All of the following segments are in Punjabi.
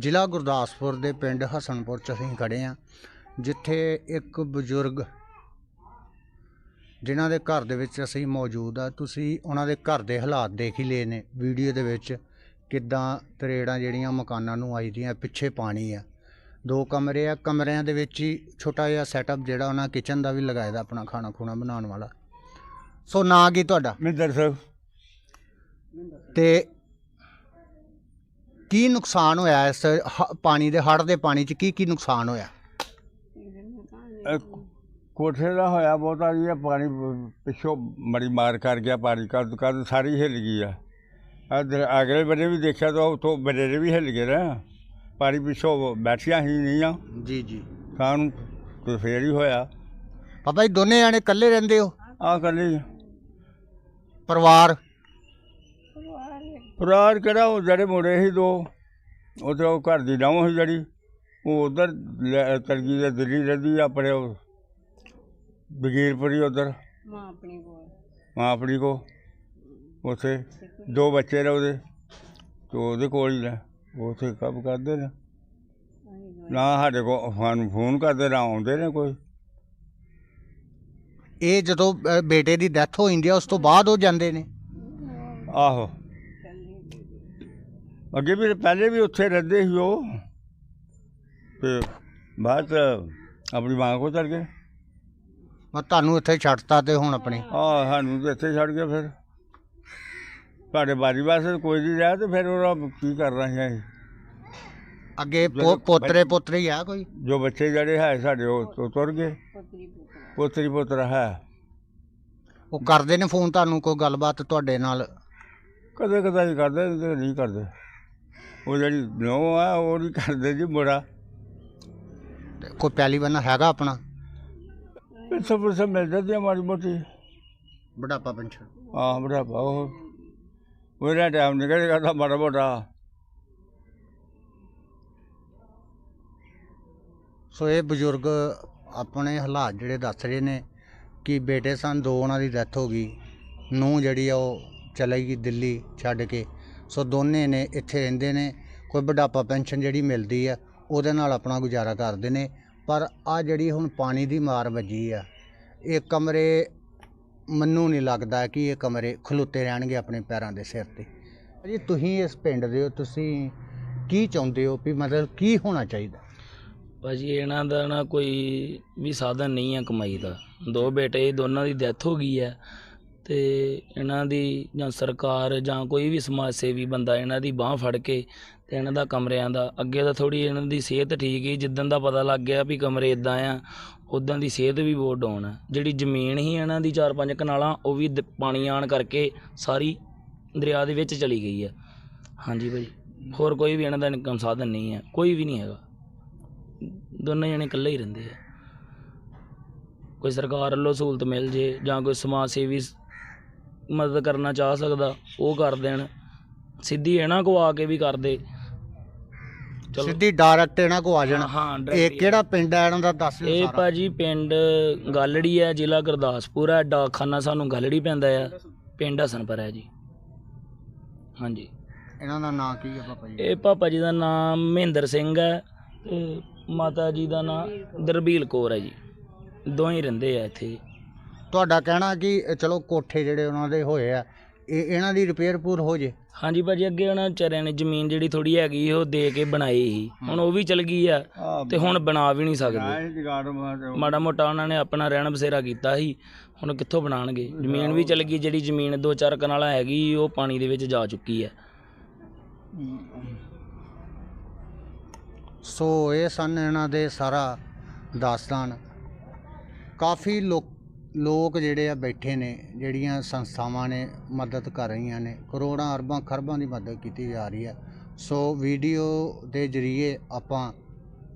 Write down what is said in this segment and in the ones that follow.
ਜ਼ਿਲ੍ਹਾ ਗੁਰਦਾਸਪੁਰ ਦੇ ਪਿੰਡ ਹਸਨਪੁਰ ਚ ਅਸੀਂ ਖੜੇ ਆ ਜਿੱਥੇ ਇੱਕ ਬਜ਼ੁਰਗ ਜਿਨ੍ਹਾਂ ਦੇ ਘਰ ਦੇ ਵਿੱਚ ਅਸੀਂ ਮੌਜੂਦ ਆ ਤੁਸੀਂ ਉਹਨਾਂ ਦੇ ਘਰ ਦੇ ਹਾਲਾਤ ਦੇਖ ਹੀ ਲਏ ਨੇ ਵੀਡੀਓ ਦੇ ਵਿੱਚ ਕਿੱਦਾਂ ਤਰੇੜਾਂ ਜਿਹੜੀਆਂ ਮਕਾਨਾਂ ਨੂੰ ਆਈ ਦੀਆਂ ਪਿੱਛੇ ਪਾਣੀ ਆ। ਦੋ ਕਮਰੇ ਆ ਕਮਰਿਆਂ ਦੇ ਵਿੱਚ ਹੀ ਛੋਟਾ ਜਿਹਾ ਸੈਟਅਪ ਜਿਹੜਾ ਉਹਨਾਂ ਕਿਚਨ ਦਾ ਵੀ ਲਗਾਇਆ ਦਾ ਆਪਣਾ ਖਾਣਾ ਖੂਣਾ ਬਣਾਉਣ ਵਾਲਾ। ਸੋ ਨਾਂ ਕੀ ਤੁਹਾਡਾ? ਮਿੰਦਰ ਸਾਹਿਬ ਤੇ ਕੀ ਨੁਕਸਾਨ ਹੋਇਆ ਇਸ ਹ- ਪਾਣੀ ਦੇ ਹੜ੍ਹ ਦੇ ਪਾਣੀ 'ਚ ਕੀ ਕੀ ਨੁਕਸਾਨ ਹੋਇਆ? ਇਹ ਕੋਠੇ ਦਾ ਹੋਇਆ ਬਹੁਤਾ ਜੀ ਇਹ ਪਾਣੀ ਪ- ਪਿੱਛੋਂ ਮੜੀ ਮਾਰ ਕਰ ਗਿਆ ਪਾਣੀ ਕਦ ਕਦ ਸਾਰੀ ਹਿੱਲ ਗਈ ਆ। ਇਧਰ ਅਗਲੇ ਬੰਨੇ ਵੀ ਦੇਖਿਆ ਤਾਂ ਉਤੋਂ ਬਨੇਰੇ ਵੀ ਹਿੱਲ ਗਏ ਨਾ। ਪਾਣੀ ਪਿੱਛੋਂ ਬੈਠੀਆਂ ਹੀ ਨਹੀਂ ਆ। ਜੀ ਜੀ। ਸਾਨੂੰ ਤੇ ਫੇਰ ਹੀ ਹੋਇਆ। ਪਾਪਾ ਜੀ ਦੋਨੇ ਜਾਣੇ ਇਕੱਲੇ ਰਹਿੰਦੇ ਹੋ? ਆ। ਕੱਲੀ ਪਰਿਵਾਰ? ਪਰਾਰ ਕਿਹੜਾ ਉਹ ਜਿਹੜੇ ਮੁੰਡੇ ਸੀ ਦੋ ਉਹ ਤੇ ਉਹ ਘਰ ਦੀ ਨਹੁੰ ਸੀ ਜਿਹੜੀ ਉਹ ਉਧਰ ਤਰਗੀ ਦੇ ਦਿੱਲੀ ਰਹਿੰਦੀ ਆ ਆਪਣੇ ਉਹ ਬਗੀਰਪੁਰੀ ਉਧਰ। ਮਾਂ ਆਪਣੀ ਕੋਲ। ਮਾਂ ਆਪਣੀ ਕੋ ਉਥੇ ਦੋ ਬੱਚੇ ਨੇ ਉਹਦੇ ਤੇ ਉਹਦੇ ਕੋਲ ਹੀ ਨੇ ਉਹ ਉੱਥੇ ਕੰਮ ਕਰਦੇ ਨੇ। ਨਾ ਸਾਡੇ ਕੋ ਸਾਨੂੰ ਫੋਨ ਕਰਦੇ ਨਾ ਆਉਂਦੇ ਨੇ ਕੋਈ। ਇਹ ਜਦੋਂ ਬੇਟੇ ਦੀ ਡੈਥ ਹੋ ਜਾਂਦੀ ਆ ਉਸ ਤੋਂ ਬਾਅਦ ਉਹ ਜਾਂਦੇ ਨੇ? ਆਹੋ। ਅੱਗੇ ਵੀ ਪਹਿਲੇ ਵੀ ਉੱਥੇ ਰਹਿੰਦੇ ਸੀ ਉਹ। ਤੇ ਬਾਅਦ 'ਚ ਆਪਣੀ ਮਾਂ ਕੋ ਚਲ ਗਏ। ਮੈਂ ਤੁਹਾਨੂੰ ਇੱਥੇ ਛੱਡਤਾ ਤੇ ਹੁਣ ਆਪਣੀ। ਆ ਸਾਨੂੰ ਤੇ ਇੱਥੇ ਛੱਡ ਗਏ ਫਿਰ। ਤੁਹਾਡੇ ਬਾਰੀ ਵਾਸਤੇ ਕੋਈ ਨਹੀਂ ਰਿਹਾ ਤੇ ਫਿਰ ਉਹਦਾ ਕੀ ਕਰਨਾ ਸੀ ਅਸੀਂ? ਅੱਗੇ ਪੋ- ਪੋਤਰੇ ਪੋਤਰੀ ਆ ਕੋਈ? ਜੋ ਬੱਚੇ ਜਿਹੜੇ ਹੈ ਸਾਡੇ ਉਹ ਉਹ ਤੁਰ ਗਏ। ਪਤਰੀ ਪੁੱਤਰਾ ਹੈ। ਉਹ ਕਰਦੇ ਨੇ ਫੋਨ ਤੁਹਾਨੂੰ ਕੋਈ ਗੱਲਬਾਤ ਤੁਹਾਡੇ ਨਾਲ? ਕਦੇ ਕਦੇ ਕਰਦੇ ਤੇ ਨਹੀਂ ਕਰਦੇ। ਉਹ ਜਿਹੜੀ ਨੋ ਆ ਉਹ ਨਹੀਂ ਕਰਦੇ ਜੀ ਮੁੰਡਾ ਤੇ ਕੋਈ ਪਹਿਲੀ ਬੰਨਾ ਹੈਗਾ ਆਪਣਾ? ਪਿੱਛੇ ਪਿੱਛੇ ਮਿਲ ਜਾਂਦੀ ਆ ਮਾੜੀ ਮੋਟੀ। ਬੁਢਾਪਾ ਪੈਨਸ਼ਨ। ਆਹ ਬੜਾ ਉਹ। ਉਹਦਾ ਟਾਈਮ ਨਿਕਲ ਗਿਆ ਤਾਂ ਮਾੜਾ ਮੋਟਾ। ਸੋ ਇਹ ਬਜ਼ੁਰਗ ਆਪਣੇ ਹਾਲਾਤ ਜਿਹੜੇ ਦੱਸ ਰਹੇ ਨੇ ਕਿ ਬੇਟੇ ਸਨ ਦੋ ਉਹਨਾਂ ਦੀ ਡੈਥ ਹੋ ਗਈ। ਨੂੰ ਜਿਹੜੀ ਆ ਉਹ ਚਲੇ ਗਈ ਦਿੱਲੀ ਛੱਡ ਕੇ। ਸੋ ਦੋਨੇ ਨੇ ਇੱਥੇ ਰਹਿੰਦੇ ਨੇ। ਕੋਈ ਬੁਢਾਪਾ ਪੈਨਸ਼ਨ ਜਿਹੜੀ ਮਿਲਦੀ ਆ, ਉਹਦੇ ਨਾਲ ਆਪਣਾ ਗੁਜ਼ਾਰਾ ਕਰਦੇ ਨੇ। ਪਰ ਆ ਜਿਹੜੀ ਹੁਣ ਪਾਣੀ ਦੀ ਮਾਰ ਵੱਜੀ ਆ, ਇਹ ਕਮਰੇ ਮੈਨੂੰ ਨਹੀਂ ਲੱਗਦਾ ਕਿ ਇਹ ਕਮਰੇ ਖਲੋਤੇ ਰਹਿਣਗੇ ਆਪਣੇ ਪੈਰਾਂ ਦੇ ਸਿਰ ਤੇ। ਜੀ ਤੁਸੀਂ ਇਸ ਪਿੰਡ ਦੇ ਹੋ, ਤੁਸੀਂ ਕੀ ਚਾਹੁੰਦੇ ਹੋ ਵੀ ਮਤਲਬ ਕੀ ਹੋਣਾ ਚਾਹੀਦਾ? ਭਾਜੀ, ਇਹਨਾਂ ਦਾ ਨਾ ਕੋਈ ਵੀ ਸਾਧਨ ਨਹੀਂ ਹੈ ਕਮਾਈ ਦਾ। ਦੋ ਬੇਟੇ, ਦੋਨਾਂ ਦੀ ਡੈਥ ਹੋ ਗਈ ਹੈ ਤੇ ਇਹਨਾਂ ਦੀ ਜਾਂ ਸਰਕਾਰ ਜਾਂ ਕੋਈ ਵੀ ਸਮਾਜ ਸੇਵੀ ਬੰਦਾ ਇਹਨਾਂ ਦੀ ਬਾਹ ਫੜ ਕੇ ਤੇ ਇਹਨਾਂ ਦਾ ਕਮਰਿਆਂ ਦਾ, ਅੱਗੇ ਤਾਂ ਥੋੜੀ ਇਹਨਾਂ ਦੀ ਸਿਹਤ ਠੀਕ ਹੀ, ਜਿੱਦਣ ਦਾ ਪਤਾ ਲੱਗ ਗਿਆ ਵੀ ਕਮਰੇ ਇਦਾਂ ਆ ਉਦਾਂ ਦੀ ਸਿਹਤ ਵੀ ਬਹੁਤ ਡਾਊਨ ਹੈ ਜਿਹੜੀ ਜ਼ਮੀਨ ਹੀ ਇਹਨਾਂ ਦੀ 4-5 ਕਨਾਲਾਂ, ਉਹ ਵੀ ਦ- ਪਾਣੀ ਆਣ ਕਰਕੇ ਸਾਰੀ ਦਰਿਆ ਦੇ ਵਿੱਚ ਚਲੀ ਗਈ ਹੈ ਹਾਂਜੀ ਭਾਜੀ ਹੋਰ ਕੋਈ ਵੀ ਇਹਨਾਂ ਦਾ ਇਨਕਮ ਸਾਧਨ ਨਹੀਂ ਹੈ ਕੋਈ ਵੀ ਨਹੀਂ ਹੈਗਾ। ਦੋਨੇ ਜਣੇ ਇਕੱਲੇ ਹੀ ਰਹਿੰਦੇ ਆ। ਕੋਈ ਸਰਕਾਰ ਵੱਲੋਂ ਸਹੂਲਤ ਮਿਲ ਜੇ ਜਾਂ ਕੋਈ ਸਮਾਜ ਸੇਵੀ ਸ- ਮਦਦ ਕਰਨਾ ਚਾਹ ਸਕਦਾ ਉਹ ਕਰ ਦੇਣ। ਸਿੱਧੀ ਇਹਨਾਂ ਕੋ ਆ ਕੇ ਵੀ ਕਰਦੇ ਚਲੋ। ਸਿੱਧੀ ਡਾਇਰੈਕਟ ਇਹਨਾਂ ਕੋ ਆ ਜਾਣਾ। ਹਾਂ ਇਹ direct ਕਿਹੜਾ ਪਿੰਡ ਹੈ ਇਹਨਾਂ ਦਾ? ਦੱਸ ਦਿਓ ਇਹ ਸਾਰਾ। ਭਾਜੀ ਪਿੰਡ ਗਾਲੜੀ ਹੈ ਜ਼ਿਲ੍ਹਾ ਗੁਰਦਾਸਪੁਰ ਹੈ। ਡਾਕਖਾਨਾ ਸਾਨੂੰ ਗਾਲੜੀ ਪੈਂਦਾ ਆ ਪਿੰਡ ਹਸਨਪੁਰ ਹੈ ਜੀ। ਹਾਂਜੀ। ਇਹਨਾਂ ਦਾ ਨਾਂ ਕੀ ਹੈ ਪਾਪਾ ਜੀ? ਇਹ ਪਾਪਾ ਜੀ ਦਾ ਨਾਮ ਮਹਿੰਦਰ ਸਿੰਘ ਹੈ ਤੇ ਮਾਤਾ ਜੀ ਦਾ ਨਾਮ ਦਰਬੀਲ ਕੌਰ ਹੈ ਜੀ। ਦੋਵੇਂ ਰਹਿੰਦੇ ਆ ਇੱਥੇ। ਤੁਹਾਡਾ ਕਹਿਣਾ ਕਿ ਚਲੋ ਕੋਠੇ ਜਿਹੜੇ ਉਹਨਾਂ ਦੇ ਹੋਏ ਆ ਇਹ ਇਹਨਾਂ ਦੀ ਰਿਪੇਅਰ ਪੂਰ ਹੋ ਜੇ? ਹਾਂਜੀ ਭਾਜੀ ਅੱਗੇ ਉਹਨਾਂ ਵਿਚਾਰਿਆਂ ਨੇ ਜ਼ਮੀਨ ਜਿਹੜੀ ਥੋੜੀ ਹੈਗੀ ਉਹ ਦੇ ਕੇ ਬਣਾਈ ਸੀ। ਹੁਣ ਉਹ ਵੀ ਚਲ ਗਈ ਆ ਤੇ ਹੁਣ ਬਣਾ ਵੀ ਨਹੀਂ ਸਕਦੇ। ਮਾੜਾ ਮੋਟਾ ਉਹਨਾਂ ਨੇ ਆਪਣਾ ਰਹਿਣ ਬਸੇਰਾ ਕੀਤਾ ਸੀ ਹੁਣ ਕਿੱਥੋਂ ਬਣਾਣਗੇ ਜ਼ਮੀਨ ਵੀ ਚਲ ਗਈ ਜਿਹੜੀ ਜ਼ਮੀਨ ਦੋ ਚਾਰ ਕਨਾਲਾਂ ਹੈਗੀ ਉਹ ਪਾਣੀ ਦੇ ਵਿੱਚ ਜਾ ਚੁੱਕੀ ਹੈ ਸੋ ਇਹ ਸਨ ਇਹਨਾਂ ਦੇ ਸਾਰਾ ਦਾਸਤਾਨ। ਕਾਫੀ ਲੋਕ ਲੋਕ ਜਿਹੜੇ ਆ ਬੈਠੇ ਨੇ, ਜਿਹੜੀਆਂ ਸੰਸਥਾਵਾਂ ਨੇ ਮਦਦ ਕਰ ਰਹੀਆਂ ਨੇ, ਕਰੋੜਾਂ, ਅਰਬਾਂ, ਖਰਬਾਂ ਦੀ ਮਦਦ ਕੀਤੀ ਜਾ ਰਹੀ ਹੈ ਸੋ ਵੀਡੀਓ ਦੇ ਜ਼ਰੀਏ ਆਪਾਂ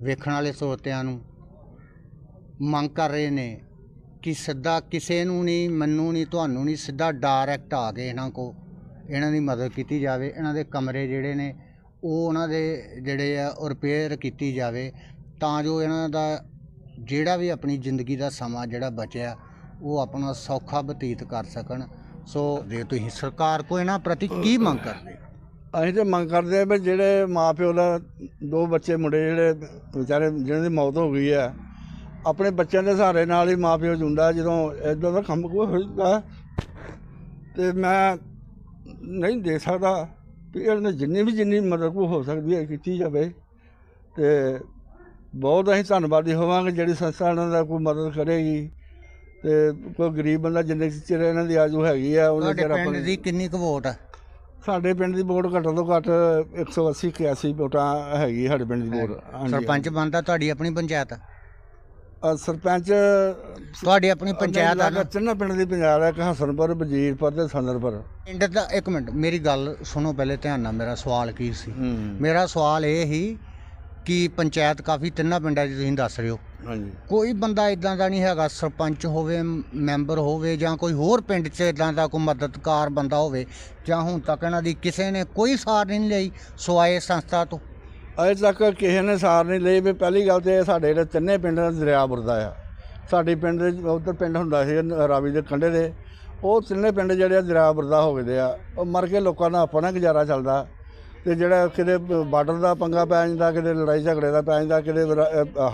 ਵੇਖਣ ਵਾਲੇ ਸਰੋਤਿਆਂ ਨੂੰ ਮੰਗ ਕਰ ਰਹੇ ਨੇ ਕਿ ਸਿੱਧਾ ਕਿਸੇ ਨੂੰ ਨਹੀਂ, ਮੈਨੂੰ ਨਹੀਂ, ਤੁਹਾਨੂੰ ਨਹੀਂ, ਸਿੱਧਾ ਡਾਇਰੈਕਟ ਆ ਕੇ ਇਹਨਾਂ ਕੋ ਇਹਨਾਂ ਦੀ ਮਦਦ ਕੀਤੀ ਜਾਵੇ, ਇਹਨਾਂ ਦੇ ਕਮਰੇ ਜਿਹੜੇ ਨੇ, ਉਹ ਉਹਨਾਂ ਦੇ ਜਿਹੜੇ ਆ ਉਹ ਰਿਪੇਅਰ ਕੀਤੀ ਜਾਵੇ, ਤਾਂ ਜੋ ਇਹਨਾਂ ਦਾ ਜਿਹੜਾ ਵੀ ਆਪਣੀ ਜ਼ਿੰਦਗੀ ਦਾ ਸਮਾਂ ਜਿਹੜਾ ਬਚਿਆ ਉਹ ਆਪਣਾ ਸੌਖਾ ਬਤੀਤ ਕਰ ਸਕਣ। ਸੋ ਜੇ ਤੁਸੀਂ ਸਰਕਾਰ ਕੋ ਇਹਨਾਂ ਪ੍ਰਤੀ ਕੀ ਮੰਗ ਕਰਦੇ? ਅਸੀਂ ਤੇ ਮੰਗ ਕਰਦੇ ਆ ਵੀ ਜਿਹੜੇ ਮਾਪਿਓ ਦਾ ਦੋ ਬੱਚੇ ਮੁੰਡੇ ਜਿਹੜੇ ਵਿਚਾਰੇ ਜਿਹਨਾਂ ਦੀ ਮੌਤ ਹੋ ਗਈ ਹੈ, ਆਪਣੇ ਬੱਚਿਆਂ ਦੇ ਸਹਾਰੇ ਨਾਲ ਹੀ ਮਾਪਿਓ ਜੁੰਦਾ ਜਦੋਂ ਇਦਾਂ ਦਾ ਕੰਮ ਕੋਈ ਹੋ। ਤੇ ਮੈਂ ਨਹੀਂ ਦੇ ਸਕਦਾ ਵੀ ਇਹਨਾਂ ਜਿੰਨੀ ਵੀ ਜਿੰਨੀ ਮਦਦ ਕੋ ਹੋ ਸਕਦੀ ਹੈ, ਕੀਤੀ ਜਾਵੇ। ਤੇ ਬਹੁਤ ਅਸੀਂ ਧੰਨਵਾਦੀ ਹੋਵਾਂਗੇ ਜਿਹੜੀ ਸੰਸਥਾ ਇਹਨਾਂ ਦਾ ਕੋਈ ਮਦਦ ਕਰੇਗੀ। ਤੇ ਕੋਈ ਗਰੀਬ ਬੰਦਾ ਜਿੰਨੇ ਚਿਰ ਇਹਨਾਂ ਦੀ ਆਜੂ ਹੈਗੀ ਆ ਉਹਨੇ ਚਿਰ ਪਿੰਡ ਆਪਣੀ ਦੀ ਕਿੰਨੀ ਕੁ ਵੋਟ ਆ? ਸਾਡੇ ਪਿੰਡ ਦੀ ਵੋਟ ਘੱਟੋ ਤੋਂ ਘੱਟ 180 81 ਵੋਟਾਂ ਹੈਗੀ ਸਾਡੇ ਪਿੰਡ ਦੀ ਵੋਟ। ਸਰਪੰਚ ਬਣਦਾ ਤੁਹਾਡੀ ਆਪਣੀ ਪੰਚਾਇਤ ਸਰਪੰਚ ਤੁਹਾਡੀ ਆਪਣੀ ਪੰਚਾਇਤ ਆ ਚੰਨਾ ਪਿੰਡ ਦੀ ਪੰਜਾਬ ਹੈ ਹਸਨਪੁਰ ਵਜੀਰਪੁਰ ਤੇ ਸੰਦਰਪੁਰ। ਪਿੰਡ ਦਾ ਇੱਕ ਮਿੰਟ ਮੇਰੀ ਗੱਲ ਸੁਣੋ ਪਹਿਲੇ ਧਿਆਨ ਨਾਲ ਮੇਰਾ ਸਵਾਲ ਕੀ ਸੀ? ਮੇਰਾ ਸਵਾਲ ਇਹ ਸੀ ਕਿ ਪੰਚਾਇਤ ਕਾਫੀ ਤਿੰਨਾਂ ਪਿੰਡਾਂ 'ਚ ਤੁਸੀਂ ਦੱਸ ਰਹੇ ਹੋ। ਹਾਂਜੀ। ਕੋਈ ਬੰਦਾ ਇਦਾਂ ਦਾ ਨਹੀਂ ਹੈਗਾ ਸਰਪੰਚ ਹੋਵੇ ਮੈਂਬਰ ਹੋਵੇ ਜਾਂ ਕੋਈ ਹੋਰ ਪਿੰਡ 'ਚ ਇਦਾਂ ਦਾ ਕੋਈ ਮਦਦਕਾਰ ਬੰਦਾ ਹੋਵੇ ਜਾਂ ਹੁਣ ਤੱਕ ਇਹਨਾਂ ਦੀ ਕਿਸੇ ਨੇ ਕੋਈ ਸਾਰ ਨਹੀਂ ਲਈ ਸਵਾਏ ਸੰਸਥਾ ਤੋਂ। ਅਜੇ ਤੱਕ ਕਿਸੇ ਨੇ ਸਾਰ ਨਹੀਂ ਲਈ ਵੀ ਪਹਿਲੀ ਗੱਲ ਤੇ ਸਾਡੇ ਜਿਹੜੇ ਤਿੰਨੇ ਪਿੰਡ ਦਾ ਦਰਿਆ ਬੁਰਦਾ ਆ। ਸਾਡੇ ਪਿੰਡ ਦੇ ਉਧਰ ਪਿੰਡ ਹੁੰਦਾ ਸੀ ਰਾਵੀ ਦੇ ਕੰਢੇ ਦੇ। ਉਹ ਤਿੰਨੇ ਪਿੰਡ ਜਿਹੜੇ ਆ ਦਰਿਆ ਬੁਰਦਾ ਹੋ ਗਏ ਦੇ ਆ। ਉਹ ਮਰ ਕੇ ਲੋਕਾਂ ਦਾ ਆਪਣਾ ਗੁਜ਼ਾਰਾ ਚੱਲਦਾ। ਤੇ ਜਿਹੜਾ ਕਿਤੇ ਬਾਰਡਰ ਦਾ ਪੰਗਾ ਪੈ ਜਾਂਦਾ, ਕਿਤੇ ਲੜਾਈ ਝਗੜੇ ਦਾ ਪੈ ਜਾਂਦਾ, ਕਿਤੇ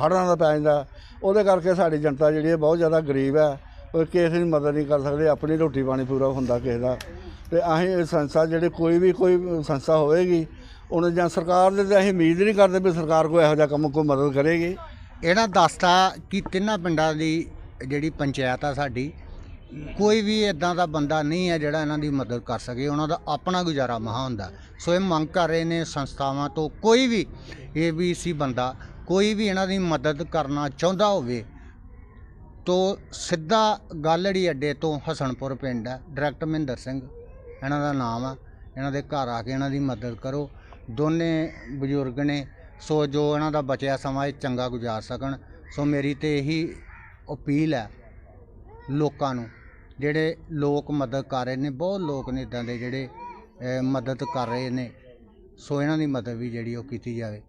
ਹੜ੍ਹਾਂ ਦਾ ਪੈ ਜਾਂਦਾ, ਉਹਦੇ ਕਰਕੇ ਸਾਡੀ ਜਨਤਾ ਜਿਹੜੀ ਹੈ ਬਹੁਤ ਜ਼ਿਆਦਾ ਗਰੀਬ ਹੈ। ਕੋਈ ਕਿਸੇ ਦੀ ਮਦਦ ਨਹੀਂ ਕਰ ਸਕਦੇ, ਆਪਣੀ ਰੋਟੀ ਪਾਣੀ ਪੂਰਾ ਹੁੰਦਾ ਕਿਸੇ ਦਾ। ਤੇ ਅਸੀਂ ਇਹ ਸੰਸਥਾ ਜਿਹੜੇ ਕੋਈ ਵੀ ਕੋਈ ਸੰਸਥਾ ਹੋਵੇਗੀ ਉਹਨੇ ਜਾਂ ਸਰਕਾਰ ਦੇ ਤਾਂ ਅਸੀਂ ਉਮੀਦ ਨਹੀਂ ਕਰਦੇ ਵੀ ਸਰਕਾਰ ਕੋਈ ਇਹੋ ਜਿਹਾ ਕੰਮ, ਕੋਈ ਮਦਦ ਕਰੇਗੀ। ਇਹਨਾਂ ਦੱਸਤਾ ਕਿ ਤਿੰਨਾਂ ਪਿੰਡਾਂ ਦੀ ਜਿਹੜੀ ਪੰਚਾਇਤ ਆ ਸਾਡੀ ਕੋਈ ਵੀ ਇਦਾਂ ਦਾ ਬੰਦਾ ਨਹੀਂ ਹੈ ਜਿਹੜਾ ਇਹਨਾਂ ਦੀ ਮਦਦ ਕਰ ਸਕੇ, ਉਹਨਾਂ ਦਾ ਆਪਣਾ ਗੁਜ਼ਾਰਾ ਮਹਾ ਹੁੰਦਾ। ਸੋ ਇਹ ਮੰਗ ਕਰ ਰਹੇ ਨੇ ਸੰਸਥਾਵਾਂ ਤੋਂ, ਕੋਈ ਵੀ ਏਬੀਸੀ ਬੰਦਾ ਕੋਈ ਵੀ ਇਹਨਾਂ ਦੀ ਮਦਦ ਕਰਨਾ ਚਾਹੁੰਦਾ ਹੋਵੇ, ਤੋ ਸਿੱਧਾ ਗਾਲੜੀ ਅੱਡੇ ਤੋਂ ਹਸਨਪੁਰ ਪਿੰਡ ਹੈ, ਡਾਇਰੈਕਟ ਮਹਿੰਦਰ ਸਿੰਘ, ਇਹਨਾਂ ਦਾ ਨਾਮ ਆ, ਇਹਨਾਂ ਦੇ ਘਰ ਆ ਕੇ ਇਹਨਾਂ ਦੀ ਮਦਦ ਕਰੋ। ਦੋਨੇ ਬਜ਼ੁਰਗ ਨੇ, ਸੋ ਜੋ ਇਹਨਾਂ ਦਾ ਬਚਿਆ ਸਮਾਂ ਇਹ ਚੰਗਾ ਗੁਜ਼ਾਰ ਸਕਣ। ਸੋ ਮੇਰੀ ਤੇ ਇਹੀ ਅਪੀਲ ਹੈ ਲੋਕਾਂ ਨੂੰ ਜਿਹੜੇ ਲੋਕ ਮਦਦ ਕਰ ਰਹੇ ਨੇ, ਬਹੁਤ ਲੋਕ ਨੇ ਇਦਾਂ ਦੇ ਜਿਹੜੇ ਮਦਦ ਕਰ ਰਹੇ ਨੇ। ਸੋ ਇਹਨਾਂ ਦੀ ਮਦਦ ਵੀ ਜਿਹੜੀ ਉਹ ਕੀਤੀ ਜਾਵੇ।